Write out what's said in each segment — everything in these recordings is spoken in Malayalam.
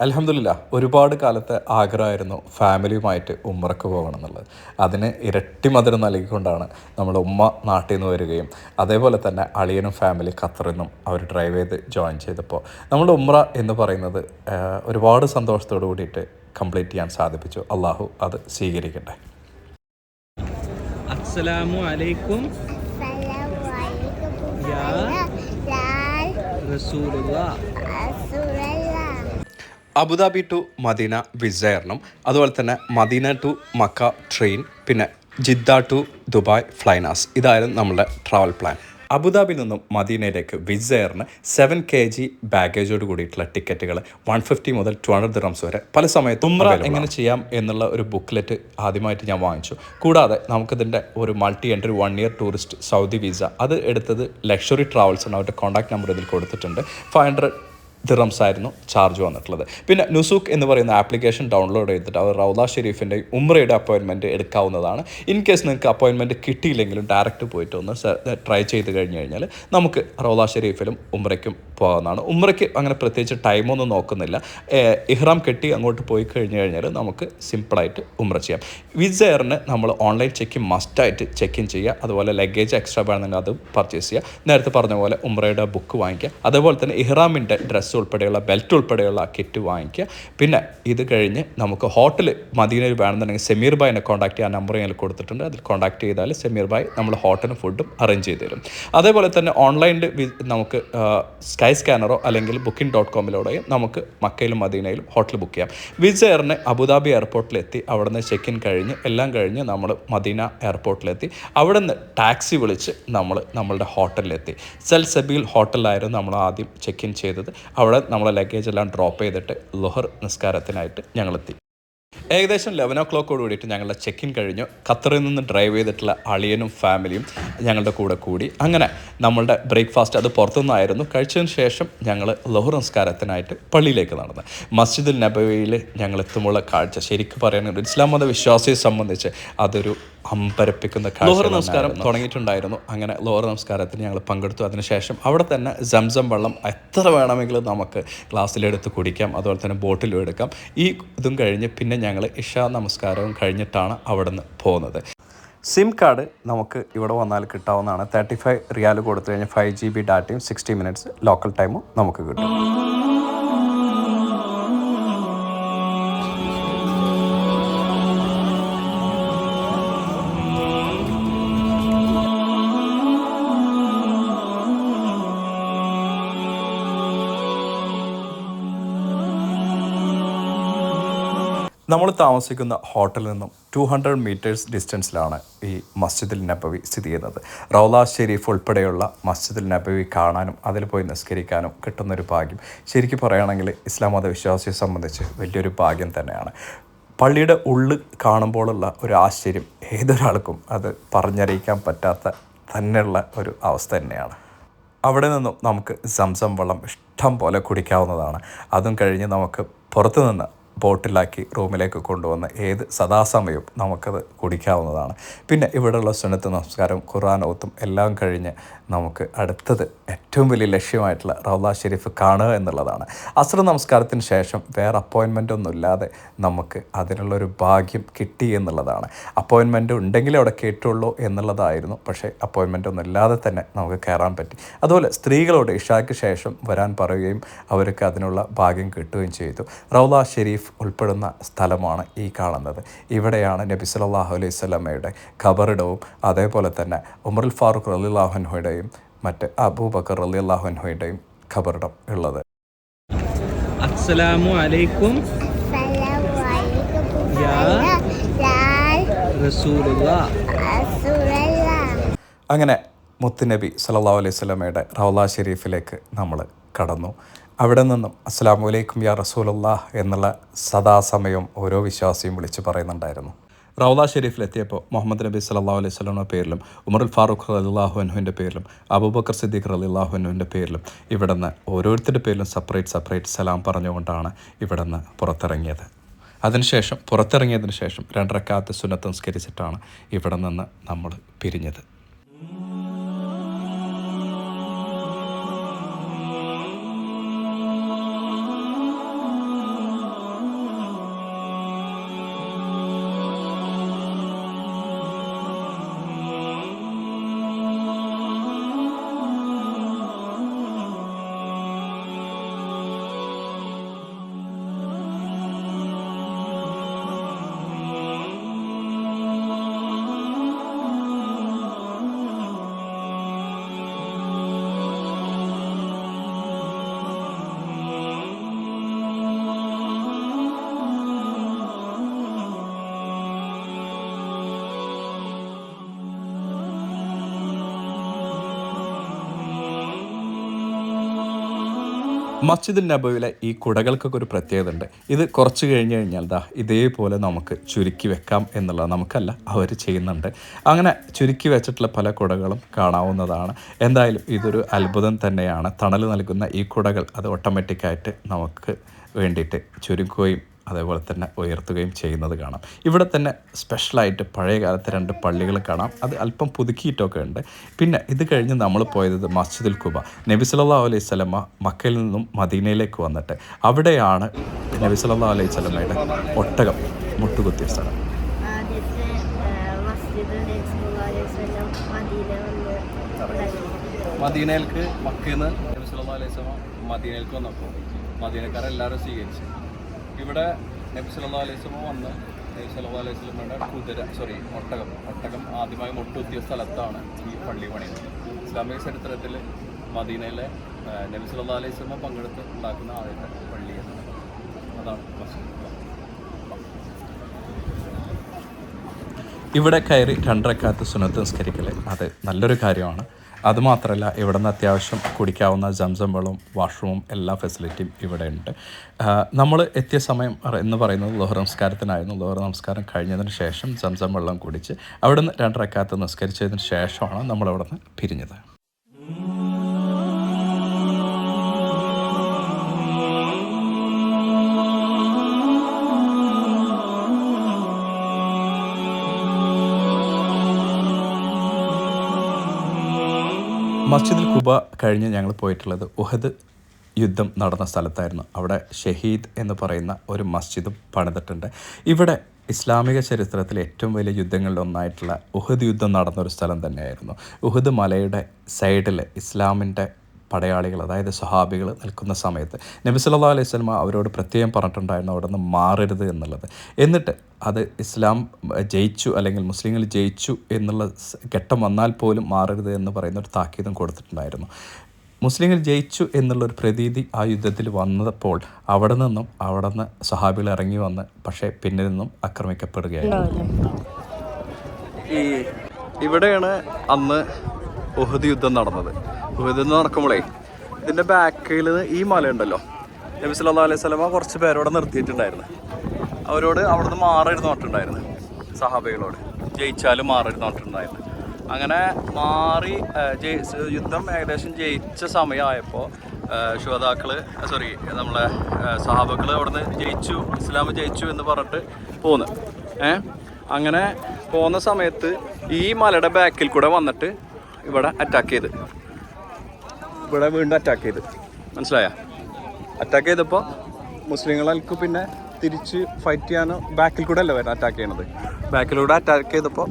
അലഹമില്ല ഒരുപാട് കാലത്തെ ആഗ്രഹമായിരുന്നു ഫാമിലിയുമായിട്ട് ഉമ്മറക്ക് പോകണം എന്നുള്ളത്. അതിന് ഇരട്ടി മധുരം നൽകിക്കൊണ്ടാണ് നമ്മുടെ ഉമ്മ നാട്ടിൽ നിന്ന് വരികയും അതേപോലെ തന്നെ അളിയനും ഫാമിലി ഖത്തറിൽ നിന്നും അവർ ഡ്രൈവ് ചെയ്ത് ജോയിൻ ചെയ്തപ്പോൾ നമ്മൾ ഉമ്ര എന്ന് പറയുന്നത് ഒരുപാട് സന്തോഷത്തോടു കൂടിയിട്ട് കംപ്ലീറ്റ് ചെയ്യാൻ സാധിപ്പിച്ചു. അള്ളാഹു അത് സ്വീകരിക്കട്ടെ. അസ്സലാമു അലൈക്കും. അബുദാബി ടു മദീന വിസയറിനും അതുപോലെ തന്നെ മദീന ടു മക്ക ട്രെയിൻ പിന്നെ ജിദ്ദ ടു ദുബായ് ഫ്ലൈനാസ് ഇതായിരുന്നു നമ്മുടെ ട്രാവൽ പ്ലാൻ അബുദാബിയിൽ നിന്നും മദീനയിലേക്ക് വിസയറിന് സെവൻ കെ ജി ബാഗേജോട് കൂടിയിട്ടുള്ള ടിക്കറ്റുകൾ വൺ ഫിഫ്റ്റി മുതൽ ടു ഹൺഡ്രഡ് ദിറംസ് വരെ പല സമയത്തും ഉംറ എങ്ങനെ ചെയ്യാം എന്നുള്ള ഒരു ബുക്ക്ലെറ്റ് ആദ്യമായിട്ട് ഞാൻ വാങ്ങിച്ചു. കൂടാതെ നമുക്കിതിന്റെ ഒരു multi entry one year tourist Saudi visa അത് എടുത്തത് ലക്ഷറി ട്രാവൽസ് ആണ്. അവരുടെ കോൺടാക്ട് നമ്പർ ഇതിൽ കൊടുത്തിട്ടുണ്ട്. ഫൈവ് ഹൺഡ്രഡ് ദിറംസ് ആയിരുന്നു ചാർജ് വന്നിട്ടുള്ളത്. പിന്നെ നുസൂക്ക് എന്ന് പറയുന്ന ആപ്ലിക്കേഷൻ ഡൗൺലോഡ് ചെയ്തിട്ട് അവർ റൗദ ഷെരീഫിന്റെ ഉമ്രയുടെ അപ്പോയിൻമെന്റ് എടുക്കാവുന്നതാണ്. ഇൻ കേസ് നിങ്ങൾക്ക് അപ്പോയിൻമെന്റ് കിട്ടിയില്ലെങ്കിലും ഡയറക്റ്റ് പോയിട്ട് ഒന്ന് ട്രൈ ചെയ്ത് കഴിഞ്ഞ് കഴിഞ്ഞാൽ നമുക്ക് റൗദ ഷെരീഫിലും ഉമ്രയ്ക്കും പോകാവുന്നതാണ്. ഉമ്രയ്ക്ക് അങ്ങനെ പ്രത്യേകിച്ച് ടൈമൊന്നും നോക്കുന്നില്ല. ഇഹ്റാം കെട്ടി അങ്ങോട്ട് പോയി കഴിഞ്ഞ് കഴിഞ്ഞാൽ നമുക്ക് സിമ്പിളായിട്ട് ഉമ്ര ചെയ്യാം. വിസയറിന് നമ്മൾ ഓൺലൈൻ ചെക്ക് ഇൻ മസ്റ്റായിട്ട് ചെക്ക് ഇൻ ചെയ്യുക. അതുപോലെ ലഗേജ് എക്സ്ട്രാ വേണമെങ്കിൽ അത് പർച്ചേസ് ചെയ്യുക. നേരത്തെ പറഞ്ഞ പോലെ ഉമ്രയുടെ ബുക്ക് വാങ്ങിക്കുക. അതേപോലെ തന്നെ ഇഹ്റാമിന്റെ ഡ്രസ്സ് ഉൾപ്പെടെയുള്ള ബെൽറ്റ് ഉൾപ്പെടെയുള്ള കിറ്റ് വാങ്ങിക്കുക. പിന്നെ ഇത് കഴിഞ്ഞ് നമുക്ക് ഹോട്ടൽ മദീനയിൽ വേണമെന്നുണ്ടെങ്കിൽ സെമീർ ബായിനെ കോൺടാക്ട് ചെയ്യാൻ നമ്പർ ഞാൻ കൊടുത്തിട്ടുണ്ട്. അതിൽ കോൺടാക്ട് ചെയ്താൽ സെമീർ ബായ് നമ്മൾ ഹോട്ടലും ഫുഡും അറേഞ്ച് ചെയ്ത് തരും. അതേപോലെ തന്നെ ഓൺലൈനിൽ നമുക്ക് സ്കൈ സ്കാനറോ അല്ലെങ്കിൽ ബുക്കിംഗ് ഡോട്ട് കോമിലൂടെയും നമുക്ക് മക്കയിലും മദീനയിലും ഹോട്ടൽ ബുക്ക് ചെയ്യാം. വിസയറിന് അബുദാബി എയർപോർട്ടിലെത്തി അവിടെ നിന്ന് ചെക്ക് ഇൻ കഴിഞ്ഞ് എല്ലാം കഴിഞ്ഞ് നമ്മൾ മദീന എയർപോർട്ടിലെത്തി അവിടെ നിന്ന് ടാക്സി വിളിച്ച് നമ്മൾ നമ്മളുടെ ഹോട്ടലിലെത്തി സെൽ സബീൽ ഹോട്ടലിലായിരുന്നു നമ്മൾ ആദ്യം ചെക്ക് ഇൻ ചെയ്തത്. അവിടെ നമ്മളെ ലഗേജ് എല്ലാം ഡ്രോപ്പ് ചെയ്തിട്ട് ലുഹർ നിസ്കാരത്തിനായിട്ട് ഞങ്ങളെത്തി. ഏകദേശം ലെവൻ ഓ ക്ലോക്കോട് കൂടിയിട്ട് ഞങ്ങളുടെ ചെക്ക് ഇൻ കഴിഞ്ഞു. ഖത്തറിൽ നിന്ന് ഡ്രൈവ് ചെയ്തിട്ടുള്ള അളിയനും ഫാമിലിയും ഞങ്ങളുടെ കൂടെ കൂടി. അങ്ങനെ നമ്മളുടെ ബ്രേക്ക്ഫാസ്റ്റ് അത് പുറത്തുനിന്നായിരുന്നു. കഴിച്ചതിന് ശേഷം ഞങ്ങൾ ലഹുർ നമസ്കാരത്തിനായിട്ട് പള്ളിയിലേക്ക് നടന്നു. മസ്ജിദുൽ നബവിയിൽ ഞങ്ങൾ എത്തുമ്പോൾ കാഴ്ച ശരിക്കും പറയുകയാണെങ്കിൽ ഇസ്ലാം മത വിശ്വാസിയെ സംബന്ധിച്ച് അതൊരു അമ്പരപ്പിക്കുന്ന ലോഹർ നമസ്കാരം തുടങ്ങിയിട്ടുണ്ടായിരുന്നു. അങ്ങനെ ലോഹർ നമസ്കാരത്തിന് ഞങ്ങൾ പങ്കെടുത്തു. അതിനുശേഷം അവിടെ തന്നെ സംസം വെള്ളം എത്ര വേണമെങ്കിലും നമുക്ക് ഗ്ലാസ്സിലെടുത്ത് കുടിക്കാം. അതുപോലെ തന്നെ ബോട്ടിലും എടുക്കാം. ഈ ഇതും കഴിഞ്ഞ് പിന്നെ ഞങ്ങൾ ഇഷ നമസ്കാരവും കഴിഞ്ഞിട്ടാണ് അവിടെ നിന്ന് പോകുന്നത്. സിം കാർഡ് നമുക്ക് ഇവിടെ വന്നാൽ കിട്ടാവുന്നതാണ്. തേർട്ടി ഫൈവ് റിയാൽ കൊടുത്തു കഴിഞ്ഞാൽ ഫൈവ് ജി ബി ഡാറ്റയും സിക്സ്റ്റി മിനിറ്റ്സ് ലോക്കൽ ടൈമും നമുക്ക് കിട്ടും. നമ്മൾ താമസിക്കുന്ന ഹോട്ടലിൽ നിന്നും ടു ഹൺഡ്രഡ് മീറ്റേഴ്സ് ഡിസ്റ്റൻസിലാണ് ഈ മസ്ജിദുൽ നബവി സ്ഥിതി ചെയ്യുന്നത്. റൗല ഷെരീഫ് ഉൾപ്പെടെയുള്ള മസ്ജിദുൽ നബവി കാണാനും അതിൽ പോയി നിസ്കരിക്കാനും കിട്ടുന്നൊരു ഭാഗ്യം. ശരിക്കും പറയുകയാണെങ്കിൽ ഇസ്ലാം മത വിശ്വാസിയെ സംബന്ധിച്ച് വലിയൊരു ഭാഗ്യം തന്നെയാണ്. പള്ളിയുടെ ഉള്ളിൽ കാണുമ്പോഴുള്ള ഒരു ആശ്ചര്യം ഏതൊരാൾക്കും അത് പറഞ്ഞറിയിക്കാൻ പറ്റാത്ത തന്നെയുള്ള ഒരു അവസ്ഥ തന്നെയാണ്. അവിടെ നിന്നും നമുക്ക് സംസം വെള്ളം ഇഷ്ടം പോലെ കുടിക്കാവുന്നതാണ്. അതും കഴിഞ്ഞ് നമുക്ക് പുറത്തു നിന്ന് ബോട്ടിലാക്കി റൂമിലേക്ക് കൊണ്ടുവന്ന് ഏത് സദാസമയവും നമുക്കത് കുടിക്കാവുന്നതാണ്. പിന്നെ ഇവിടെയുള്ള സുന്നത്ത് നമസ്കാരം ഖുർആൻ ഓത്തും എല്ലാം കഴിഞ്ഞ് നമുക്ക് അടുത്തത് ഏറ്റവും വലിയ ലക്ഷ്യമായിട്ടുള്ള റൗല ഷെരീഫ് കാണുക എന്നുള്ളതാണ്. അസ്ര നമസ്കാരത്തിന് ശേഷം വേറെ അപ്പോയിൻമെന്റ് ഒന്നും ഇല്ലാതെ നമുക്ക് അതിനുള്ളൊരു ഭാഗ്യം കിട്ടി എന്നുള്ളതാണ്. അപ്പോയിൻമെന്റ് ഉണ്ടെങ്കിലേ അവിടെ കേട്ടുള്ളൂ എന്നുള്ളതായിരുന്നു. പക്ഷേ അപ്പോയിൻമെന്റ് ഒന്നും ഇല്ലാതെ തന്നെ നമുക്ക് കയറാൻ പറ്റി. അതുപോലെ സ്ത്രീകളോട് ഇഷായ്ക്ക് ശേഷം വരാൻ പറയുകയും അവർക്ക് അതിനുള്ള ഭാഗ്യം കിട്ടുകയും ചെയ്തു. റൗല ഷെരീഫ് ഉൾപ്പെടുന്ന സ്ഥലമാണ് ഈ കാണുന്നത്. ഇവിടെയാണ് നബി സല്ലല്ലാഹു അലൈഹി സ്വലമയുടെ ഖബറിടവും അതേപോലെ തന്നെ ഉമറുൽ ഫാറൂഖ് റലിള്ളാഹുൻഹയുടെയും മറ്റ് അബൂബക്കർ റലിള്ളാഹുൻഹയുടെയും ഖബറിടം ഉള്ളത്. അസ്സലാമു അലൈക്കും. അങ്ങനെ മുത്തുനബി സല്ലല്ലാഹു അലൈഹി സ്വലമയുടെ റൗല ഷെരീഫിലേക്ക് നമ്മൾ കടന്നു. അവിടെ നിന്നും അസ്സാം വലൈക്കും യാ റസൂലുള്ള എന്നുള്ള സദാസമയം ഓരോ വിശ്വാസിയും വിളിച്ചു പറയുന്നുണ്ടായിരുന്നു. റൗദ ഷെരീഫിലെത്തിയപ്പോൾ മുഹമ്മദ് നബി സല്ലല്ലാഹു അലൈഹി സ്വലമിന്റെ പേരിലും ഉമറുൽ ഫാറൂഖ് റലിള്ളാഹു അൻഹുവിന്റെ പേരിലും അബൂബക്കർ സിദ്ദീഖ് അലിള്ളാഹു അനുവിന്റെ പേരിലും ഇവിടെ നിന്ന് ഓരോരുത്തരുടെ പേരിലും സെപ്പറേറ്റ് സെപ്പറേറ്റ് സലാം പറഞ്ഞുകൊണ്ടാണ് ഇവിടെ നിന്ന് പുറത്തിറങ്ങിയത്. അതിനുശേഷം പുറത്തിറങ്ങിയതിന് ശേഷം രണ്ടരക്കാലത്ത് സുന്നത്ത് നിസ്കരിച്ചിട്ടാണ് ഇവിടെ നിന്ന് നമ്മൾ പിരിഞ്ഞത്. മസ്ജിദുൽ നബവിലെ ഈ കുടകൾക്കൊക്കെ ഒരു പ്രത്യേകത ഉണ്ട്. ഇത് കുറച്ച് കഴിഞ്ഞ് കഴിഞ്ഞാൽ ദാ ഇതേപോലെ നമുക്ക് ചുരുക്കി വെക്കാം എന്നുള്ളത് നമുക്കല്ല അവർ ചെയ്യുന്നുണ്ട്. അങ്ങനെ ചുരുക്കി വെച്ചിട്ടുള്ള പല കുടകളും കാണാവുന്നതാണ്. എന്തായാലും ഇതൊരു അത്ഭുതം തന്നെയാണ്. തണൽ നൽകുന്ന ഈ കുടകൾ അത് ഓട്ടോമാറ്റിക്കായിട്ട് നമുക്ക് വേണ്ടിയിട്ട് ചുരുക്കുകയും അതേപോലെ തന്നെ ഉയർത്തുകയും ചെയ്യുന്നത് കാണാം. ഇവിടെ തന്നെ സ്പെഷ്യലായിട്ട് പഴയ കാലത്തെ രണ്ട് പള്ളികൾ കാണാം. അത് അല്പം പുതുക്കിയിട്ടൊക്കെ ഉണ്ട്. പിന്നെ ഇത് കഴിഞ്ഞ് നമ്മൾ പോയത് മസ്ജിദുൽ കുബ. നബി സല്ലല്ലാഹു അലൈഹി സ്വലമ മക്കയിൽ നിന്നും മദീനയിലേക്ക് വന്നിട്ട് അവിടെയാണ് നബി സല്ലല്ലാഹു അലൈഹി സ്വലമയുടെ ഒട്ടകം മുട്ടുകുത്തിയ സ്ഥലം. മദീനയിലേക്ക് മക്കയിൽ നിന്ന് നബി സല്ലല്ലാഹു അലൈഹി സ്വലമ മദീനയിലേക്ക് വന്നപ്പോൾ മദീനക്കാരെല്ലാവരും സ്വീകരിച്ചു. ഇവിടെ നബി സല്ലല്ലാഹു അലൈഹി സ്വലമ വന്ന് നബി സല്ലല്ലാഹു അലൈഹി സ്വലമയുടെ കുതിര സോറി ഒട്ടകം ഒട്ടകം ആദ്യമായി മുട്ടുത്തിയ സ്ഥലത്താണ് ഈ പള്ളി പണിയുന്നത്. ഇസ്ലാമിക ചരിത്രത്തിൽ മദീനയിലെ നബി സല്ലല്ലാഹു അലൈഹി സ്വലമ പങ്കെടുത്ത് ഉണ്ടാക്കുന്ന ആദ്യത്തെ പള്ളി എന്നാണ്. അതാണ് ഇവിടെ കയറി രണ്ടരക്കാലത്ത് സുനത്ത് നിസ്കരിക്കൽ അത് നല്ലൊരു കാര്യമാണ്. അതുമാത്രമല്ല ഇവിടെ നിന്ന് അത്യാവശ്യം കുടിക്കാവുന്ന ജംസം വെള്ളവും വാഷ്റൂമും എല്ലാ ഫെസിലിറ്റിയും ഇവിടെ ഉണ്ട് നമ്മൾ എത്തിയ സമയം എന്ന് പറയുന്നത് ലോഹർ നമസ്കാരത്തിനായിരുന്നു. ലോഹർ നമസ്കാരം കഴിഞ്ഞതിന് ശേഷം ജംസം വെള്ളം കുടിച്ച് അവിടെ നിന്ന് രണ്ടരക്കാലത്ത് നിസ്കരിച്ചതിന് ശേഷമാണ് നമ്മൾ അവിടെ നിന്ന് പിരിഞ്ഞത്. മസ്ജിദുൽ കുബ കഴിഞ്ഞ് ഞങ്ങൾ പോയിട്ടുള്ളത് ഉഹദ് യുദ്ധം നടന്ന സ്ഥലത്തായിരുന്നു. അവിടെ ഷഹീദ് എന്ന് പറയുന്ന ഒരു മസ്ജിദും പണിതിട്ടുണ്ട്. ഇവിടെ ഇസ്ലാമിക ചരിത്രത്തിലെ ഏറ്റവും വലിയ യുദ്ധങ്ങളിലൊന്നായിട്ടുള്ള ഉഹദ് യുദ്ധം നടന്ന ഒരു സ്ഥലം തന്നെയായിരുന്നു. ഉഹദ് മലയുടെ സൈഡിൽ ഇസ്ലാമിന്റെ പടയാളികൾ അതായത് സഹാബികൾ നിൽക്കുന്ന സമയത്ത് നബി സല്ലാ അലൈഹി സ്വലമ അവരോട് പ്രത്യേകം പറഞ്ഞിട്ടുണ്ടായിരുന്നു അവിടെ നിന്ന് മാറരുത് എന്നുള്ളത്. എന്നിട്ട് അത് ഇസ്ലാം ജയിച്ചു അല്ലെങ്കിൽ മുസ്ലിങ്ങൾ ജയിച്ചു എന്നുള്ള ഘട്ടം വന്നാൽ പോലും മാറരുത് എന്ന് പറയുന്ന ഒരു താക്കീതും കൊടുത്തിട്ടുണ്ടായിരുന്നു. മുസ്ലിങ്ങൾ ജയിച്ചു എന്നുള്ളൊരു പ്രതീതി ആ യുദ്ധത്തിൽ വന്നപ്പോൾ അവിടെ നിന്നും അവിടെ നിന്ന് സഹാബികൾ ഇറങ്ങി വന്ന് പക്ഷേ പിന്നിൽ നിന്നും ആക്രമിക്കപ്പെടുകയായിരുന്നു. ഈ ഇവിടെയാണ് അന്ന് ഉഹദ് യുദ്ധം നടന്നത്. ഉഹദ് യുദ്ധം നടക്കുമ്പോഴേ ഇതിന്റെ ബാക്കിൽ ഈ മല ഉണ്ടല്ലോ നബി സല്ലല്ലാഹു അലൈഹി സ്വലമ കുറച്ച് പേരോടെ നിർത്തിയിട്ടുണ്ടായിരുന്നു. അവരോട് അവിടുന്ന് മാറരുന്ന് പറഞ്ഞിട്ടുണ്ടായിരുന്നു സഹാബികളോട്. ജയിച്ചാലും മാറരുന്ന് പറഞ്ഞിട്ടുണ്ടായിരുന്നു. അങ്ങനെ മാറി യുദ്ധം ഏകദേശം ജയിച്ച സമയമായപ്പോൾ ശുഹതാക്കൾ സോറി നമ്മളെ സഹാബക്കൾ അവിടുന്ന് ജയിച്ചു ഇസ്ലാം ജയിച്ചു എന്ന് പറഞ്ഞിട്ട് പോന്ന്. ഏ അങ്ങനെ പോകുന്ന സമയത്ത് ഈ മലയുടെ ബാക്കിൽ കൂടെ വന്നിട്ട് ഇവിടെ അറ്റാക്ക് ചെയ്ത്. ഇവിടെ വീണ്ടും അറ്റാക്ക് ചെയ്ത്. മനസ്സിലായ? അറ്റാക്ക് ചെയ്തപ്പോൾ മുസ്ലിങ്ങൾക്ക് പിന്നെ തിരിച്ച് ഫൈറ്റ് ചെയ്യാനോ ബാക്കിൽ കൂടെ അല്ല വരുന്നത് അറ്റാക്ക് ചെയ്യണത്? ബാക്കിലൂടെ അറ്റാക്ക് ചെയ്തപ്പോൾ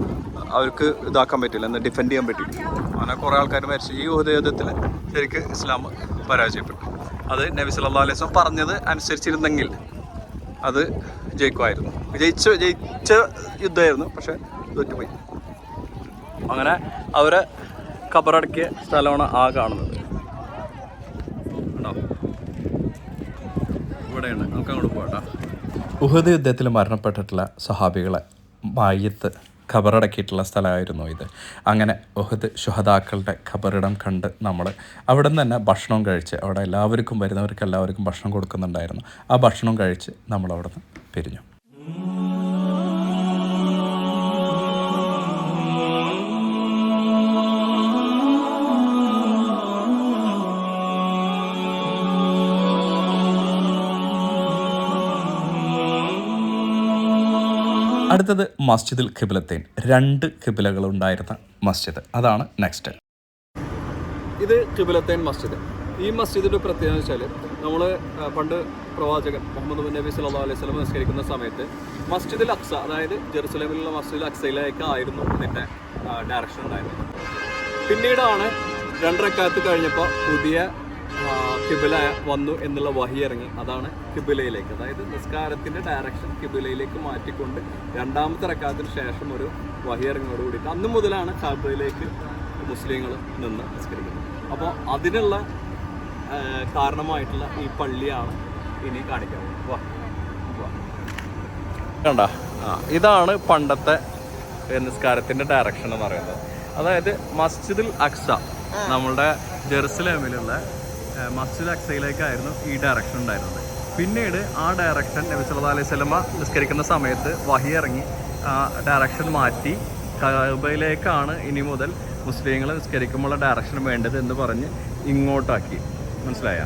അവർക്ക് ഇതാക്കാൻ പറ്റില്ല എന്ന് ഡിഫെൻഡ് ചെയ്യാൻ പറ്റില്ല അങ്ങനെ കുറേ ആൾക്കാർ മരിച്ചു. ഈ യുദ്ധത്തിൽ ശരിക്ക് ഇസ്ലാം പരാജയപ്പെട്ടു. അത് നബി സല്ലാ അലൈസ് പറഞ്ഞത് അനുസരിച്ചിരുന്നെങ്കിൽ അത് ജയിക്കുമായിരുന്നു. ജയിച്ച ജയിച്ച യുദ്ധമായിരുന്നു പക്ഷെ തോറ്റുപോയി. അങ്ങനെ അവരെ കബറടക്കിയ സ്ഥലമാണ് ആ കാണുന്നത് കണ്ടോ? ഇവിടെയാണ് നമുക്ക് അങ്ങോട്ട് പോകട്ടാ ഉഹദ് യുദ്ധത്തിൽ മരണപ്പെട്ടിട്ടുള്ള സഹാബികളെ മയ്യത്ത് ഖബറടക്കിയിട്ടുള്ള സ്ഥലമായിരുന്നു ഇത്. അങ്ങനെ ഉഹദ് ശുഹദാക്കളുടെ ഖബറിടം കണ്ട് നമ്മൾ അവിടെ നിന്ന് തന്നെ ഭക്ഷണം കഴിച്ച് അവിടെ എല്ലാവർക്കും വരുന്നവർക്ക് എല്ലാവർക്കും ഭക്ഷണം കൊടുക്കുന്നുണ്ടായിരുന്നു. ആ ഭക്ഷണം കഴിച്ച് നമ്മൾ അവിടെ നിന്ന് പിരിഞ്ഞു. അടുത്തത് മസ്ജിദുൽ ഖിബിലത്തേൻ. രണ്ട് ഖിബിലകൾ ഉണ്ടായിരുന്ന മസ്ജിദ്. അതാണ് നെക്സ്റ്റ് ഇത് ഖിബിലത്തേൻ മസ്ജിദ്. ഈ മസ്ജിദിന്റെ പ്രത്യേകത വെച്ചാൽ നമ്മൾ പണ്ട് പ്രവാചകൻ മുഹമ്മദ് ബിൻ നബി സല്ലാ അലൈഹി സ്വലം നിസ്കരിക്കുന്ന സമയത്ത് മസ്ജിദുൽ അക്സ അതായത് ജെറുസലേമിലുള്ള മസ്ജിദുൽ അക്സയിലേക്ക് ആയിരുന്നു ഇതിന്റെ ഡയറക്ഷൻ ഉണ്ടായിരുന്നത്. പിന്നീടാണ് രണ്ടരക്കാലത്ത് കഴിഞ്ഞപ്പോൾ പുതിയ കിബില വന്നു എന്നുള്ള വഹി ഇറങ്ങി. അതാണ് കിബിലയിലേക്ക്. അതായത് നിസ്കാരത്തിന്റെ ഡയറക്ഷൻ കിബിലയിലേക്ക് മാറ്റിക്കൊണ്ട് രണ്ടാമത്തെ റക്കാത്തിന് ശേഷം ഒരു വഹി ഇറങ്ങിയോട് കൂടിയിട്ട് അന്ന് മുതലാണ് കാബയിലേക്ക് മുസ്ലിങ്ങൾ നിന്ന് നിസ്കരിക്കുന്നത്. അപ്പോൾ അതിനുള്ള കാരണമായിട്ടുള്ള ഈ പള്ളിയാണ് ഇനി കാണിക്കാൻ കണ്ട ഇതാണ് പണ്ടത്തെ നിസ്കാരത്തിന്റെ നിസ്കാരത്തിന്റെ ഡയറക്ഷൻ എന്ന് പറയുന്നത്. അതായത് മസ്ജിദുൽ അക്സ നമ്മളുടെ ജെറുസലേമിലുള്ള മസ്ജിദ് അക്സയിലേക്കായിരുന്നു ഈ ഡയറക്ഷൻ ഉണ്ടായിരുന്നത്. പിന്നീട് ആ ഡയറക്ഷൻ നബി സല്ലാ അലൈഹി സ്വലമ നിസ്കരിക്കുന്ന സമയത്ത് വഹി ഇറങ്ങി ആ ഡയറക്ഷൻ മാറ്റി കബയിലേക്കാണ് ഇനി മുതൽ മുസ്ലിങ്ങൾ നിസ്കരിക്കുമ്പോഴുള്ള ഡയറക്ഷൻ വേണ്ടത് എന്ന് പറഞ്ഞ് ഇങ്ങോട്ടാക്കി. മനസ്സിലായ?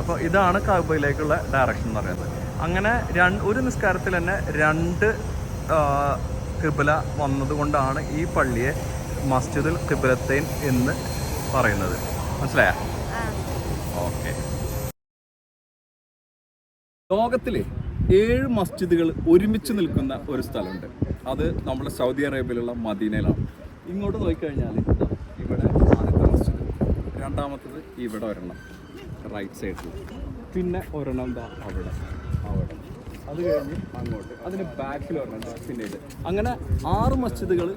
അപ്പോൾ ഇതാണ് കബയിലേക്കുള്ള ഡയറക്ഷൻ എന്ന് പറയുന്നത്. അങ്ങനെ രണ്ട് ഒരു നിസ്കാരത്തിൽ തന്നെ രണ്ട് കിബില വന്നതുകൊണ്ടാണ് ഈ പള്ളിയെ മസ്ജിദുൽ കിബിലത്തേൻ എന്ന് പറയുന്നത്. മനസ്സിലായ? ലോകത്തിലെ ഏഴ് മസ്ജിദുകൾ ഒരുമിച്ച് നിൽക്കുന്ന ഒരു സ്ഥലമുണ്ട്. അത് നമ്മുടെ സൗദി അറേബ്യയിലുള്ള മദീനയിലാണ്. ഇങ്ങോട്ട് നോക്കിക്കഴിഞ്ഞാൽ ഇവിടെ ആദ്യത്തെ മസ്ജിദ്. രണ്ടാമത്തത് ഇവിടെ ഒരെണ്ണം. റൈറ്റ് സൈഡിൽ പിന്നെ ഒരെണ്ണം എന്താ അവിടെ. അത് കഴിഞ്ഞ് അങ്ങോട്ട് അതിന് ബാക്കിൽ ഒരെണ്ണം പിന്നെ ഇത് അങ്ങനെ ആറ് മസ്ജിദുകൾ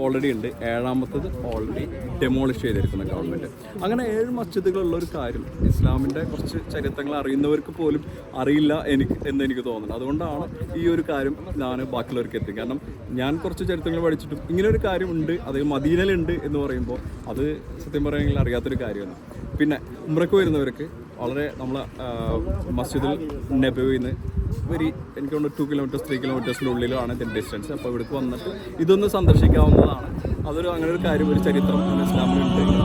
ഓൾറെഡി ഉണ്ട്. ഏഴാമത്തത് ഓൾറെഡി ഡെമോളിഷ് ചെയ്തിരിക്കുന്ന ഗവൺമെന്റ് അങ്ങനെ ഏഴ് മസ്ജിദുകളുള്ള ഒരു കാര്യം ഇസ്ലാമിന്റെ കുറച്ച് ചരിത്രങ്ങൾ അറിയുന്നവർക്ക് പോലും അറിയില്ല എനിക്ക് എന്ന് എനിക്ക് തോന്നുന്നു. അതുകൊണ്ടാണ് ഈ ഒരു കാര്യം ഞാൻ ബാക്കിയുള്ളവർക്ക് എത്തി കാരണം ഞാൻ കുറച്ച് ചരിത്രങ്ങൾ പഠിച്ചിട്ടും ഇങ്ങനെ ഒരു കാര്യം ഉണ്ട് അത് മദീനയിലുണ്ട് എന്ന് പറയുമ്പോൾ അത് സത്യം പറയുകയാണെങ്കിൽ അറിയാത്തൊരു കാര്യമാണ്. പിന്നെ ഉമ്രക്ക് വരുന്നവർക്ക് വളരെ നമ്മൾ മസ്ജിദിൽ നബവിയിൽ നിന്ന് വെരി എനിക്ക് തോന്നുന്നു ടു കിലോമീറ്റേഴ്സ് ത്രീ കിലോമീറ്റേഴ്സിനുള്ളിലാണ് ഇതിന്റെ ഡിസ്റ്റൻസ് അപ്പോൾ ഇവിടേക്ക് വന്നിട്ട് ഇതൊന്ന് സന്ദർശിക്കാവുന്നതാണ്. അതൊരു അങ്ങനെ ഒരു കാര്യം ഒരു ചരിത്രം ഇസ്ലാമിലുണ്ട്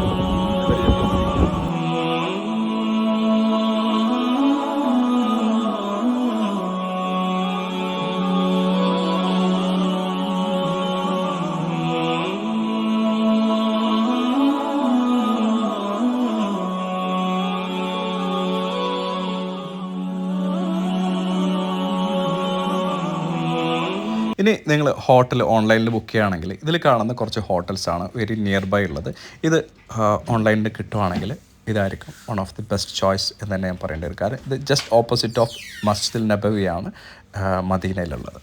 ഇനി നിങ്ങൾ ഹോട്ടൽ ഓൺലൈനിൽ ബുക്ക് ചെയ്യുകയാണെങ്കിൽ ഇതിൽ കാണുന്ന കുറച്ച് ഹോട്ടൽസാണ് വെരി നിയർ ബൈ ഉള്ളത്. ഇത് ഓൺലൈനിൽ കിട്ടുവാണെങ്കിൽ ഇതായിരിക്കും one of the best choice എന്ന് തന്നെ ഞാൻ പറയേണ്ടി വരും. കാരണം ഇത് ജസ്റ്റ് ഓപ്പോസിറ്റ് ഓഫ് മസ്ജിദ് നബവിയാണ് മദീനയിലുള്ളത്.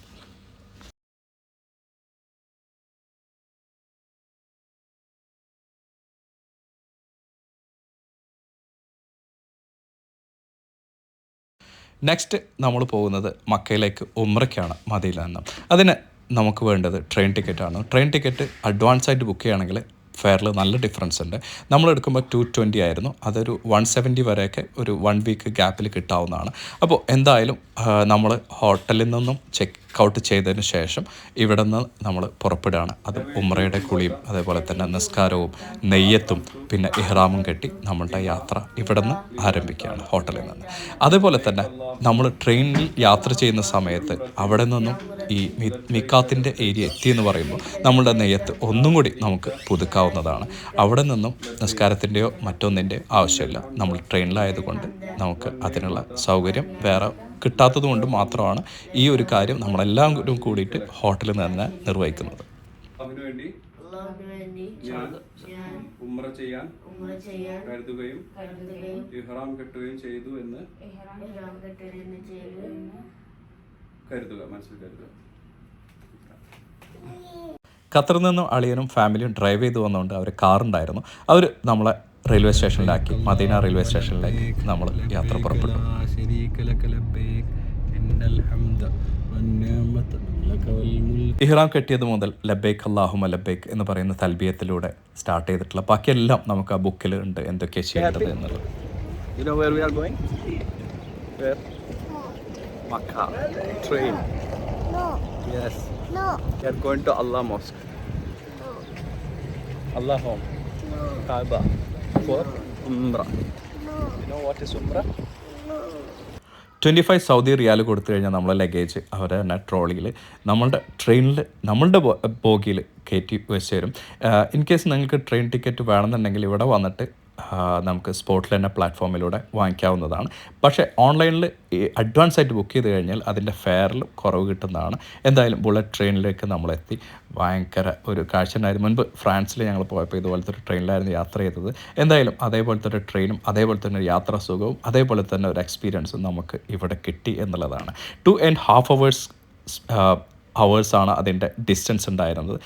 നെക്സ്റ്റ് നമ്മൾ പോകുന്നത് മക്കയിലേക്ക് ഉമ്രയ്ക്കാണ് മദീല നിന്നും. അതിന് നമുക്ക് വേണ്ടത് ട്രെയിൻ ടിക്കറ്റാണ് ട്രെയിൻ ടിക്കറ്റ് അഡ്വാൻസ് ആയിട്ട് ബുക്ക് ചെയ്യുകയാണെങ്കിൽ ഫെയറിൽ നല്ല ഡിഫറൻസ് ഉണ്ട്. നമ്മൾ എടുക്കുമ്പോൾ ടു ട്വന്റി ആയിരുന്നു. അതൊരു വൺ സെവന്റി വരെയൊക്കെ ഒരു വൺ വീക്ക് ഗ്യാപ്പിൽ കിട്ടാവുന്നതാണ്. അപ്പോൾ എന്തായാലും നമ്മൾ ഹോട്ടലിൽ നിന്നും ചെക്ക് ഔട്ട് ചെയ്തതിന് ശേഷം ഇവിടെ നിന്ന് നമ്മൾ പുറപ്പെടുകയാണ്. അത് ഉമ്രയുടെ കുളിയും അതേപോലെ തന്നെ നിസ്കാരവും നെയ്യത്തും പിന്നെ ഇഹ്റാമും കെട്ടി നമ്മളുടെ യാത്ര ഇവിടെ നിന്ന് ആരംഭിക്കുകയാണ് ഹോട്ടലിൽ നിന്ന്. അതേപോലെ തന്നെ നമ്മൾ ട്രെയിനിൽ യാത്ര ചെയ്യുന്ന സമയത്ത് അവിടെ നിന്നും ഈ മിക്കാത്തിന്റെ ഏരിയ എത്തി എന്ന് പറയുമ്പോൾ നമ്മളുടെ നെയ്യത്ത് ഒന്നും കൂടി നമുക്ക് പുതുക്കാവുന്നതാണ്. അവിടെ നിന്നും നിസ്കാരത്തിന്റെയോ മറ്റൊന്നിന്റെയോ ആവശ്യമില്ല. നമ്മൾ ട്രെയിനിലായതുകൊണ്ട് നമുക്ക് അതിനുള്ള സൗകര്യം വേറെ കിട്ടാത്തത് കൊണ്ട് മാത്രമാണ് ഈ ഒരു കാര്യം നമ്മളെല്ലാവരും കൂടിയിട്ട് ഹോട്ടലിൽ നിന്ന് നിർവഹിക്കുന്നത്. അതിനുവേണ്ടി ഞാൻ ഉമ്ര ചെയ്യാൻ കരുതുകയും ഇഹ്റാം കെട്ടുകയും ചെയ്തു എന്ന് കരുതുക മനസ്സിൽ കരുതുക. ഖത്തറിൽ നിന്നും അളിയനും ഫാമിലിയും ഡ്രൈവ് ചെയ്തു വന്നുകൊണ്ട് അവർ കാറുണ്ടായിരുന്നു. അവർ നമ്മളെ റെയിൽവേ സ്റ്റേഷനിലാക്കി മദീന റെയിൽവേ സ്റ്റേഷനിലേക്ക് നമ്മൾ യാത്ര പുറപ്പെട്ടു ഇഹ്റാം കെട്ടിയത് മുതൽ ലബേക്ക് അള്ളാഹുമ ലബേക്ക് എന്ന് പറയുന്ന തൽബിയത്തിലൂടെ സ്റ്റാർട്ട് ചെയ്തിട്ടുള്ള ബാക്കിയെല്ലാം നമുക്ക് ആ ബുക്കിൽ ഉണ്ട് എന്തൊക്കെയാണ് ചെയ്യേണ്ടത് എന്നുള്ളത് You know where we are going? Where? Makkah. Train. No, Yes. no, We are going to Allah Mosque. Allah Home. Kaaba. For ഉംറ നോ വാട്ട് ഇസ് ഉംറ? ട്വന്റി ഫൈവ് സൗദി റിയാൽ കൊടുത്തു കഴിഞ്ഞാൽ നമ്മളെ ലഗേജ് അവരെ തന്നെ ട്രോളിയിൽ നമ്മളുടെ ട്രെയിനിൽ നമ്മളുടെ ബോഗിയിൽ കയറ്റി വെച്ച് തരും. ഇൻ കേസ് നിങ്ങൾക്ക് ട്രെയിൻ ടിക്കറ്റ് വേണമെന്നുണ്ടെങ്കിൽ ഇവിടെ വന്നിട്ട് നമുക്ക് സ്പോട്ടിൽ തന്നെ പ്ലാറ്റ്ഫോമിലൂടെ വാങ്ങിക്കാവുന്നതാണ്. പക്ഷേ ഓൺലൈനിൽ അഡ്വാൻസ് ആയിട്ട് ബുക്ക് ചെയ്ത് കഴിഞ്ഞാൽ അതിന്റെ ഫെയറിൽ കുറവ് കിട്ടുന്നതാണ്. എന്തായാലും ബുള്ളറ്റ് ട്രെയിനിലേക്ക് നമ്മളെത്തി. ഭയങ്കര ഒരു കാഴ്ച ഉണ്ടായിരുന്നു മുൻപ് ഫ്രാൻസിൽ ഞങ്ങൾ പോയപ്പോൾ ഇതുപോലത്തെ ഒരു ട്രെയിനിലായിരുന്നു യാത്ര ചെയ്തത്. എന്തായാലും അതേപോലത്തെ ഒരു ട്രെയിനും അതേപോലെ തന്നെ ഒരു യാത്രാ സുഖവും അതേപോലെ തന്നെ ഒരു എക്സ്പീരിയൻസും നമുക്ക് ഇവിടെ കിട്ടി എന്നുള്ളതാണ്. ടു ആൻഡ് ഹാഫ് അവേഴ്സ് അവേഴ്സാണ് അതിന്റെ ഡിസ്റ്റൻസ് ഉണ്ടായിരുന്നത്.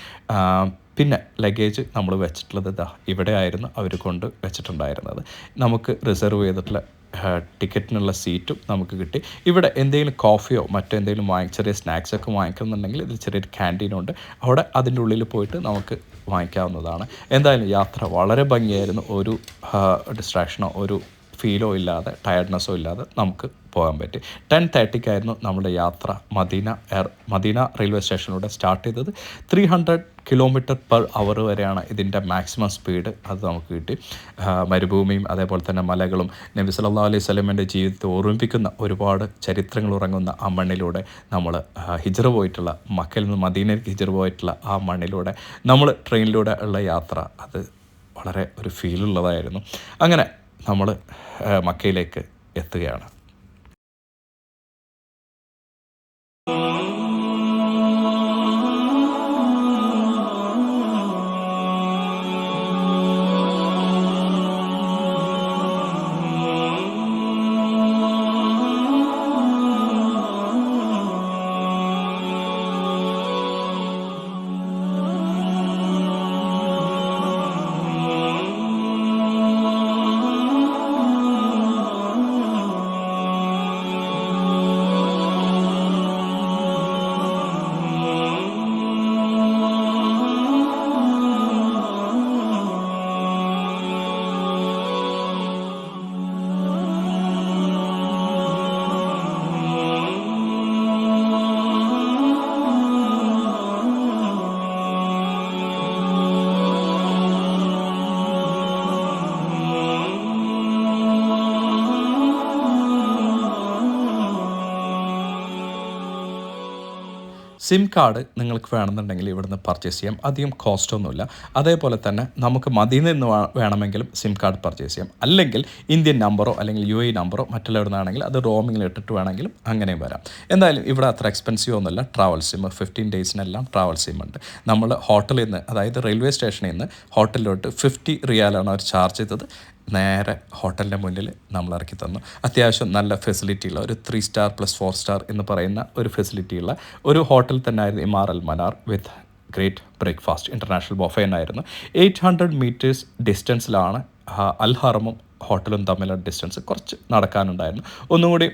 പിന്നെ ലഗേജ് നമ്മൾ വെച്ചിട്ടുള്ളത് ഇതാ ഇവിടെ ആയിരുന്നു അവർ കൊണ്ട് വെച്ചിട്ടുണ്ടായിരുന്നത്. നമുക്ക് റിസർവ് ചെയ്തിട്ടുള്ള ടിക്കറ്റിനുള്ള സീറ്റും നമുക്ക് കിട്ടി. ഇവിടെ എന്തെങ്കിലും കോഫിയോ മറ്റെന്തെങ്കിലും വാങ്ങി ചെറിയ സ്നാക്സൊക്കെ വാങ്ങിക്കുന്നുണ്ടെങ്കിൽ ഇതിൽ ചെറിയൊരു ക്യാന്റീനുണ്ട് അവിടെ അതിന്റെ ഉള്ളിൽ പോയിട്ട് നമുക്ക് വാങ്ങിക്കാവുന്നതാണ്. എന്തായാലും യാത്ര വളരെ ഭംഗിയായിരുന്നു. ഒരു ഡിസ്ട്രാക്ഷനോ ഒരു ഫീലോ ഇല്ലാതെ ടയർഡ്നെസ്സോ ഇല്ലാതെ നമുക്ക് പോകാൻ പറ്റി. ടെൻ തേർട്ടിക്കായിരുന്നു നമ്മുടെ യാത്ര മദീന എയർ മദീന റെയിൽവേ സ്റ്റേഷനിലൂടെ സ്റ്റാർട്ട് ചെയ്തത്. Three hundred kilometre per hour വരെയാണ് ഇതിന്റെ മാക്സിമം സ്പീഡ് അത് നമുക്ക് കിട്ടി. മരുഭൂമിയും അതേപോലെ തന്നെ മലകളും നബി സല്ലാ അലൈഹി സ്വലമിന്റെ ജീവിതത്തെ ഓർമ്മിപ്പിക്കുന്ന ഒരുപാട് ചരിത്രങ്ങൾ ഉറങ്ങുന്ന ആ മണ്ണിലൂടെ നമ്മൾ ഹിജറ് പോയിട്ടുള്ള മക്കയിൽ നിന്ന് മദീനയിലേക്ക് ഹിജർ പോയിട്ടുള്ള ആ മണ്ണിലൂടെ നമ്മൾ ട്രെയിനിലൂടെ ഉള്ള യാത്ര അത് വളരെ ഒരു ഫീലുള്ളതായിരുന്നു അങ്ങനെ നമ്മൾ മക്കയിലേക്ക് എത്തുകയാണ്. സിം കാർഡ് നിങ്ങൾക്ക് വേണമെന്നുണ്ടെങ്കിൽ ഇവിടുന്ന് പർച്ചേസ് ചെയ്യാം. അധികം കോസ്റ്റ് ഒന്നുമില്ല. അതേപോലെ തന്നെ നമുക്ക് മതിയിൽ നിന്ന് വേണമെങ്കിലും സിം കാർഡ് പർച്ചേസ് ചെയ്യാം. അല്ലെങ്കിൽ ഇന്ത്യൻ നമ്പറോ അല്ലെങ്കിൽ യു എ നമ്പറോ മറ്റുള്ളവരുന്നാണെങ്കിൽ അത് റോമിങ്ങിൽ ഇട്ടിട്ട് വേണമെങ്കിലും അങ്ങനെയും വരാം. എന്തായാലും ഇവിടെ അത്ര എക്സ്പെൻസീവ് ഒന്നുമില്ല. ട്രാവൽ സിം ഫിഫ്റ്റീൻ ഡേയ്സിനെല്ലാം ട്രാവൽ സിം ഉണ്ട്. നമ്മൾ ഹോട്ടലിൽ നിന്ന് അതായത് റെയിൽവേ സ്റ്റേഷനിൽ നിന്ന് ഹോട്ടലിലോട്ട് ഫിഫ്റ്റി റിയാലാണ് അവർ ചാർജ് ചെയ്തത്. നേരെ ഹോട്ടലിന്റെ മുന്നിൽ നമ്മൾ ഇറക്കി തന്നു. അത്യാവശ്യം നല്ല ഫെസിലിറ്റി ഉള്ള ഒരു three star plus four star എന്ന് പറയുന്ന ഒരു ഫെസിലിറ്റി ഉള്ള ഒരു ഹോട്ടൽ തന്നെ ആയിരുന്നു Emaar Al Manar with great breakfast international buffet എന്നായിരുന്നു എയ്റ്റ് ഹൺഡ്രഡ് മീറ്റേഴ്സ് ഡിസ്റ്റൻസിലാണ് അൽ ഹറമും ഹോട്ടലും തമ്മിലുള്ള ഡിസ്റ്റൻസ് കുറച്ച് നടക്കാനുണ്ടായിരുന്നു. ഒന്നുകൂടി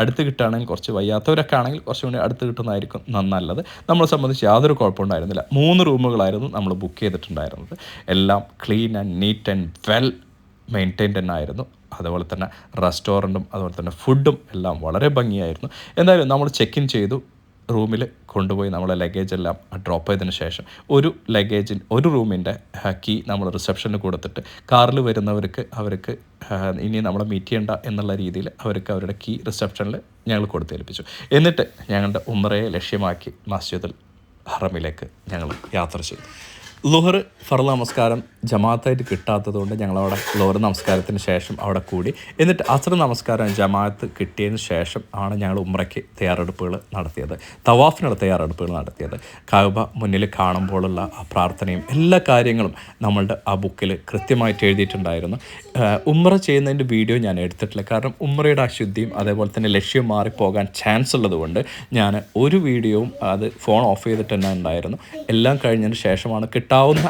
അടുത്ത് കിട്ടുകയാണെങ്കിൽ കുറച്ച് വയ്യാത്തവരൊക്കെ ആണെങ്കിൽ കുറച്ചും കൂടി അടുത്ത് കിട്ടുന്നതായിരിക്കും നല്ലത് നമ്മളെ സംബന്ധിച്ച് യാതൊരു കുഴപ്പമുണ്ടായിരുന്നില്ല മൂന്ന് റൂമുകളായിരുന്നു നമ്മൾ ബുക്ക് ചെയ്തിട്ടുണ്ടായിരുന്നത്. എല്ലാം clean and neat and well maintained ആയിരുന്നു അതുപോലെ തന്നെ റെസ്റ്റോറന്റും അതുപോലെ തന്നെ ഫുഡും എല്ലാം വളരെ ഭംഗിയായിരുന്നു. എന്തായാലും നമ്മൾ ചെക്ക് ഇൻ ചെയ്തു. റൂമിൽ കൊണ്ടുപോയി നമ്മളെ ലഗേജ് എല്ലാം ഡ്രോപ്പ് ചെയ്തതിന് ശേഷം ഒരു ലഗേജിൻ ഒരു റൂമിന്റെ കീ നമ്മൾ റിസപ്ഷനിൽ കൊടുത്തിട്ട് കാറിൽ വരുന്നവർക്ക് അവർക്ക് ഇനി നമ്മളെ മീറ്റ് ചെയ്യണ്ട എന്നുള്ള രീതിയിൽ അവർക്ക് അവരുടെ കീ റിസപ്ഷനിൽ ഞങ്ങൾ കൊടുത്തേൽപ്പിച്ചു. എന്നിട്ട് ഞങ്ങളുടെ ഉമ്മറയെ ലക്ഷ്യമാക്കി മസ്ജിദുൽ ഹറമിലേക്ക് ഞങ്ങൾ യാത്ര ചെയ്തു. ലുഹർ ഫറ നമസ്കാരം ജമാഅത്തായിട്ട് കിട്ടാത്തതുകൊണ്ട് ഞങ്ങളവിടെ ലോഹർ നമസ്കാരത്തിന് ശേഷം അവിടെ കൂടി. എന്നിട്ട് അസർ നമസ്കാരം ജമാഅത്ത് കിട്ടിയതിന് ശേഷം ആണ് ഞങ്ങൾ ഉമ്രയ്ക്ക് തയ്യാറെടുപ്പുകൾ നടത്തിയത്. തവാഫിനുള്ള തയ്യാറെടുപ്പുകൾ നടത്തിയത്. കഅബ മുന്നിൽ കാണുമ്പോഴുള്ള ആ പ്രാർത്ഥനയും എല്ലാ കാര്യങ്ങളും നമ്മളുടെ ആ ബുക്കിൽ കൃത്യമായിട്ട് എഴുതിയിട്ടുണ്ടായിരുന്നു. ഉമ്ര ചെയ്യുന്നതിന്റെ വീഡിയോ ഞാൻ എടുത്തിട്ടില്ല. കാരണം ഉമ്രയുടെ അശുദ്ധിയും അതേപോലെ തന്നെ ലക്ഷ്യം മാറിപ്പോകാൻ ചാൻസ് ഉള്ളതുകൊണ്ട് ഞാൻ ഒരു വീഡിയോവും അത് ഫോൺ ഓഫ് ചെയ്തിട്ട് തന്നെ ഉണ്ടായിരുന്നു. എല്ലാം കഴിഞ്ഞതിന് ശേഷമാണ് കിട്ടാവുന്ന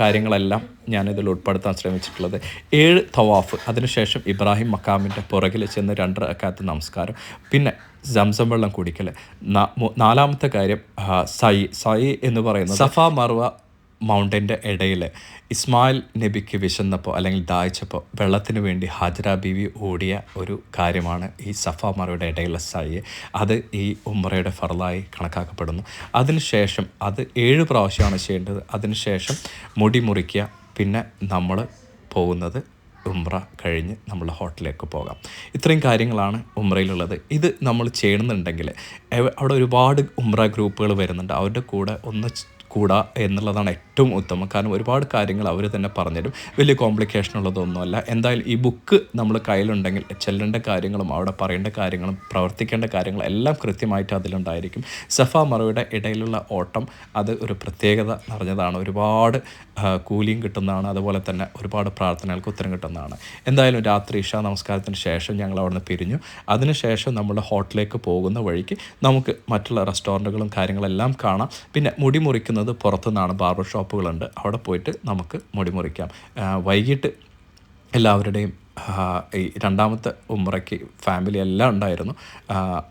കാര്യങ്ങളെല്ലാം ഞാനിതിൽ ഉൾപ്പെടുത്താൻ ശ്രമിച്ചിട്ടുള്ളത്. ഏഴ് തവാഫ് അതിനുശേഷം ഇബ്രാഹിം മക്കാമിന്റെ പുറകിൽ ചെന്ന് രണ്ട് അക്കാത്ത് നമസ്കാരം. പിന്നെ ജംസം വെള്ളം കുടിക്കൽ നാലാമത്തെ കാര്യം സായി സൈ സൈ എന്ന് പറയുന്നത് സഫ മറുവ മൗണ്ടന്റെ ഇടയിൽ ഇസ്മായിൽ നബിക്ക് വിശന്നപ്പോൾ അല്ലെങ്കിൽ ദാഹിച്ചപ്പോൾ വെള്ളത്തിന് വേണ്ടി ഹാജര ബീവി ഓടിയ ഒരു കാര്യമാണ് ഈ സഫ മറയുടെ ഇടയിലുള്ള സായി അത് ഈ ഉമ്രയുടെ ഫറലായി കണക്കാക്കപ്പെടുന്നു. അതിനുശേഷം അത് ഏഴ് പ്രാവശ്യമാണ് ചെയ്യേണ്ടത്. അതിനുശേഷം മുടി മുറിക്കുക. പിന്നെ നമ്മൾ പോകുന്നത് ഉംറ കഴിഞ്ഞ് നമ്മൾ ഹോട്ടലിലേക്ക് പോകാം. ഇത്രയും കാര്യങ്ങളാണ് ഉംറയിലുള്ളത്. ഇത് നമ്മൾ ചെയ്യണമെന്നുണ്ടെങ്കിൽ അവിടെ ഒരുപാട് ഉംറ ഗ്രൂപ്പുകൾ വരുന്നുണ്ട്. അവരുടെ കൂടെ ഒന്ന് കൂടാ എന്നുള്ളതാണ് ഏറ്റവും ഉത്തമം. കാരണം ഒരുപാട് കാര്യങ്ങൾ അവർ തന്നെ പറഞ്ഞുതരും. വലിയ കോംപ്ലിക്കേഷൻ ഉള്ളതൊന്നുമല്ല. എന്തായാലും ഈ ബുക്ക് നമ്മൾ കയ്യിലുണ്ടെങ്കിൽ ചെല്ലേണ്ട കാര്യങ്ങളും അവിടെ പറയേണ്ട കാര്യങ്ങളും പ്രവർത്തിക്കേണ്ട കാര്യങ്ങളും എല്ലാം കൃത്യമായിട്ട് അതിലുണ്ടായിരിക്കും. സഫ മറയുടെ ഇടയിലുള്ള ഓട്ടം അത് ഒരു പ്രത്യേകത നിറഞ്ഞതാണ്. ഒരുപാട് കൂലിയും കിട്ടുന്നതാണ്. അതുപോലെ തന്നെ ഒരുപാട് പ്രാർത്ഥനകൾക്ക് ഉത്തരം കിട്ടുന്നതാണ്. എന്തായാലും രാത്രി ഇഷ നമസ്കാരത്തിന് ശേഷം ഞങ്ങൾ അവിടെ നിന്ന് പിരിഞ്ഞു അതിനുശേഷം നമ്മുടെ ഹോട്ടലിലേക്ക് പോകുന്ന വഴിക്ക് നമുക്ക് മറ്റുള്ള റെസ്റ്റോറന്റുകളും കാര്യങ്ങളെല്ലാം കാണാം. പിന്നെ മുടി മുറിക്കുന്നത് പുറത്തുനിന്നാണ് ബാർബർ ഷോപ്പുകളുണ്ട്. അവിടെ പോയിട്ട് നമുക്ക് മുടി മുറിക്കാം. വൈകിട്ട് എല്ലാവരുടെയും ഈ രണ്ടാമത്തെ ഉമ്രയ്ക്ക് ഫാമിലി എല്ലാം ഉണ്ടായിരുന്നു.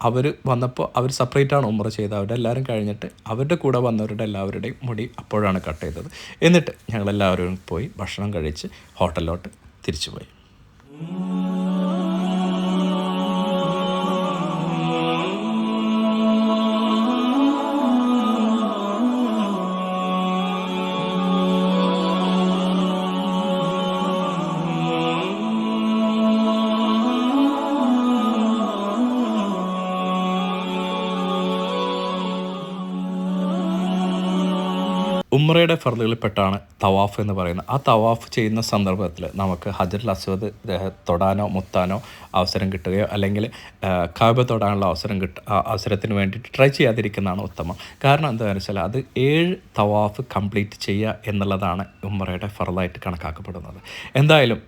അവർ വന്നപ്പോൾ അവർ സെപ്പറേറ്റാണ് ഉമ്ര ചെയ്ത് അവരുടെ എല്ലാവരും കഴിഞ്ഞിട്ട് അവരുടെ കൂടെ വന്നവരുടെ എല്ലാവരുടെയും മുടി അപ്പോഴാണ് കട്ട് ചെയ്തത്. എന്നിട്ട് ഞങ്ങളെല്ലാവരും പോയി ഭക്ഷണം കഴിച്ച് ഹോട്ടലിലോട്ട് തിരിച്ചു ഉമ്രയുടെ ഫർദുകളിൽപ്പെട്ടാണ് തവാഫ് എന്ന് പറയുന്നത്. ആ തവാഫ് ചെയ്യുന്ന സന്ദർഭത്തിൽ നമുക്ക് ഹജറുൽ അസ്വദ് തൊടാനോ മുത്താനോ അവസരം കിട്ടുകയോ അല്ലെങ്കിൽ കാബ തൊടാനുള്ള അവസരം കിട്ട അവസരത്തിന് വേണ്ടിയിട്ട് ട്രൈ ചെയ്യാതിരിക്കുന്നതാണ് ഉത്തമം. കാരണം എന്താണെന്ന് വെച്ചാൽ അത് ഏഴ് തവാഫ് കംപ്ലീറ്റ് ചെയ്യുക എന്നുള്ളതാണ് ഉമ്രയുടെ ഫർദായിട്ട് കണക്കാക്കപ്പെടുന്നത്. എന്തായാലും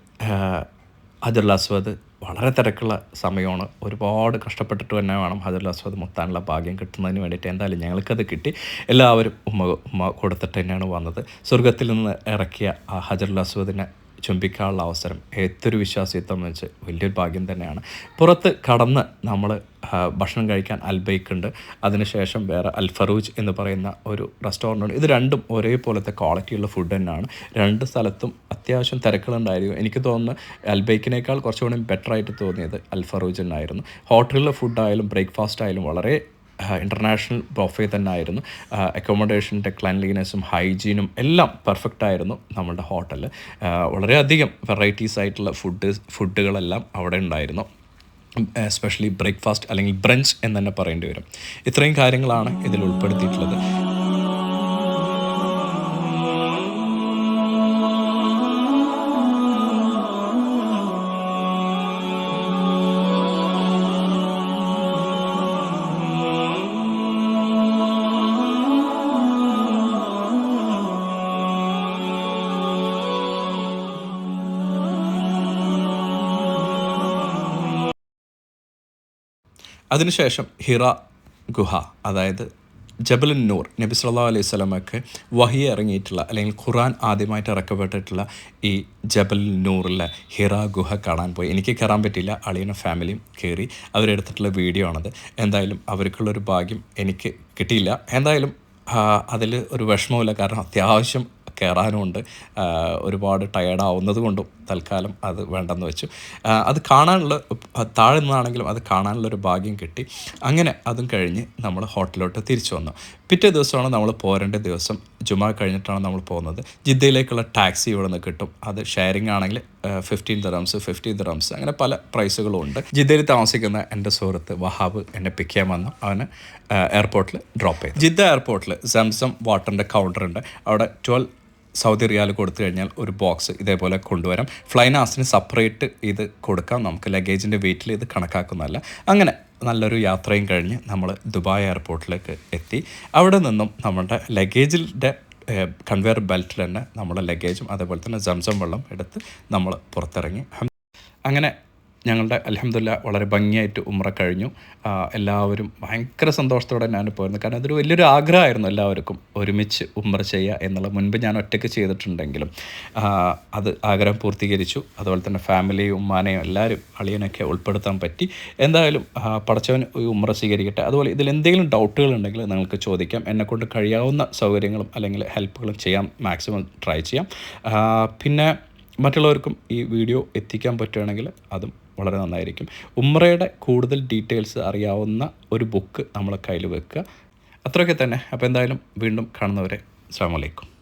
ഹജറുൽ അസ്വദ് വളരെ തിരക്കുള്ള സമയമാണ്. ഒരുപാട് കഷ്ടപ്പെട്ടിട്ട് തന്നെ വേണം ഹജറുൽ അസ്വദ് മുത്താനുള്ള ഭാഗ്യം കിട്ടുന്നതിന് വേണ്ടിയിട്ട്. എന്തായാലും ഞങ്ങൾക്കത് കിട്ടി. എല്ലാവരും ഉമ്മ ഉമ്മ കൊടുത്തിട്ട് തന്നെയാണ് വന്നത്. സ്വർഗത്തിൽ നിന്ന് ഇറക്കിയ ആ ഹജറുൽ അസ്വദിനെ ചുംബിക്കാനുള്ള അവസരം. ഏതൊരു വിശ്വാസിത്വം വെച്ച് വലിയൊരു ഭാഗ്യം തന്നെയാണ്. പുറത്ത് കടന്ന് നമ്മൾ ഭക്ഷണം കഴിക്കാൻ അൽബൈക്ക് ഉണ്ട് അതിനുശേഷം വേറെ അൽഫറൂജ് എന്ന് പറയുന്ന ഒരു റെസ്റ്റോറന്റ് ഉണ്ട് ഇത് രണ്ടും ഒരേപോലത്തെ ക്വാളിറ്റിയുള്ള ഫുഡ് തന്നെയാണ്. രണ്ട് സ്ഥലത്തും അത്യാവശ്യം തിരക്കുകളുണ്ടായിരുന്നു എനിക്ക് തോന്നുന്നു അൽബൈക്കിനേക്കാൾ കുറച്ചുകൂടി ബെറ്ററായിട്ട് തോന്നിയത് അൽ ഫറൂജ് എന്നായിരുന്നു ഹോട്ടലിലെ ഫുഡായാലും ബ്രേക്ക്ഫാസ്റ്റ് ആയാലും വളരെ ഇന്റർനാഷണൽ ബൊഫേ തന്നെ ആയിരുന്നു അക്കോമഡേഷന്റെ ക്ലൻലിനെസ്സും ഹൈജീനും എല്ലാം പെർഫെക്റ്റ് ആയിരുന്നു നമ്മളുടെ ഹോട്ടലിൽ വളരെയധികം വെറൈറ്റീസ് ആയിട്ടുള്ള ഫുഡ് ഫുഡുകളെല്ലാം അവിടെ ഉണ്ടായിരുന്നു. എസ്പെഷ്യലി ബ്രേക്ക്ഫാസ്റ്റ് അല്ലെങ്കിൽ ബ്രഞ്ച് എന്ന് തന്നെ പറയേണ്ടി വരും. ഇത്രയും കാര്യങ്ങളാണ് ഇതിൽ ഉൾപ്പെടുത്തിയിട്ടുള്ളത്. അതിനുശേഷം ഹിറ ഗുഹ അതായത് ജബലൻ നൂർ നബി സല്ലാ അലൈഹി സ്വലമക്ക് വഹി ഇറങ്ങിയിട്ടുള്ള അല്ലെങ്കിൽ ഖുറാൻ ആദ്യമായിട്ട് ഇറക്കപ്പെട്ടിട്ടുള്ള ഈ ജബൽ നൂറിലെ ഹിറ ഗുഹ കാണാൻ പോയി. എനിക്ക് കയറാൻ പറ്റില്ല അളിയനും ഫാമിലിയും കയറി അവരെടുത്തിട്ടുള്ള വീഡിയോ ആണത്. എന്തായാലും അവർക്കുള്ളൊരു ഭാഗ്യം എനിക്ക് കിട്ടിയില്ല. എന്തായാലും അതിൽ ഒരു വിഷമമില്ല കാരണം അത്യാവശ്യം കയറാനുമുണ്ട്. ഒരുപാട് ടയേർഡ് ആവുന്നത് കൊണ്ടും തൽക്കാലം അത് വേണ്ടെന്ന് വെച്ചു. അത് കാണാനുള്ള താഴെ നിന്നാണെങ്കിലും അത് കാണാനുള്ള ഒരു ഭാഗ്യം കിട്ടി. അങ്ങനെ അതും കഴിഞ്ഞ് നമ്മൾ ഹോട്ടലിലോട്ട് തിരിച്ചു വന്നു. പിറ്റേ ദിവസമാണ് നമ്മൾ പോരേണ്ട ദിവസം. ജുമാ കഴിഞ്ഞിട്ടാണ് നമ്മൾ പോകുന്നത്. ജിദ്ദയിലേക്കുള്ള ടാക്സി ഇവിടെ നിന്ന് കിട്ടും. അത് ഷെയറിംഗ് ആണെങ്കിൽ ഫിഫ്റ്റീൻ ദറംസ് ഫിഫ്റ്റി ദറംസ് അങ്ങനെ പല പ്രൈസുകളും ഉണ്ട്. ജിദ്ദയിൽ താമസിക്കുന്ന എന്റെ സുഹൃത്ത് വഹാബ് എന്നെ പിക്ക് ചെയ്യാൻ വന്നു. അവന് എയർപോർട്ടിൽ ഡ്രോപ്പ് ചെയ്തു. ജിദ്ദ എയർപോർട്ടിൽ സംസം വാട്ടറിന്റെ കൗണ്ടറുണ്ട് അവിടെ ട്വൽവ് സൗദി റിയാൽ കൊടുത്തു കഴിഞ്ഞാൽ ഒരു ബോക്സ് ഇതേപോലെ കൊണ്ടുവരാം. ഫ്ലൈനാസിന് സെപ്പറേറ്റ് ഇത് കൊടുക്കാം. നമുക്ക് ലഗേജിന്റെ വെയിറ്റിൽ ഇത് കണക്കാക്കുന്നതല്ല. അങ്ങനെ നല്ലൊരു യാത്രയും കഴിഞ്ഞ് നമ്മൾ ദുബായ് എയർപോർട്ടിലേക്ക് എത്തി. അവിടെ നിന്നും നമ്മുടെ ലഗേജിന്റെ കൺവെയർ ബെൽറ്റിൽ തന്നെ നമ്മുടെ ലഗേജും അതേപോലെ തന്നെ ജംസം വെള്ളം എടുത്ത് നമ്മൾ പുറത്തിറങ്ങി. അങ്ങനെ ഞങ്ങളുടെ അലഹമില്ല വളരെ ഭംഗിയായിട്ട് ഉമ്ര കഴിഞ്ഞു. എല്ലാവരും ഭയങ്കര സന്തോഷത്തോടെ ഞാൻ പോയിരുന്നു. കാരണം അതൊരു വലിയൊരു ആഗ്രഹമായിരുന്നു എല്ലാവർക്കും ഒരുമിച്ച് ഉമ്ര ചെയ്യുക എന്നുള്ള. മുൻപ് ഞാൻ ഒറ്റയ്ക്ക് ചെയ്തിട്ടുണ്ടെങ്കിലും അത് ആഗ്രഹം പൂർത്തീകരിച്ചു. അതുപോലെ തന്നെ ഫാമിലിയും ഉമ്മാനെയും എല്ലാവരും അളിയനൊക്കെ ഉൾപ്പെടുത്താൻ പറ്റി. എന്തായാലും പടച്ചവൻ ഈ ഉമ്ര സ്വീകരിക്കട്ടെ. അതുപോലെ ഇതിൽ എന്തെങ്കിലും ഡൗട്ടുകൾ ഉണ്ടെങ്കിൽ നിങ്ങൾക്ക് ചോദിക്കാം. എന്നെക്കൊണ്ട് കഴിയാവുന്ന സൗകര്യങ്ങളും അല്ലെങ്കിൽ ഹെൽപ്പുകളും ചെയ്യാം. മാക്സിമം ട്രൈ ചെയ്യാം. പിന്നെ മറ്റുള്ളവർക്കും ഈ വീഡിയോ എത്തിക്കാൻ പറ്റുകയാണെങ്കിൽ അതും വളരെ നന്നായിരിക്കും. ഉമ്രയുടെ കൂടുതൽ ഡീറ്റെയിൽസ് അറിയാവുന്ന ഒരു ബുക്ക് നമ്മളെ കയ്യിൽ വെക്കുക. അത്രയൊക്കെ തന്നെ. അപ്പോൾ എന്തായാലും വീണ്ടും കാണുന്നവരെ അസ്സാം വലൈക്കും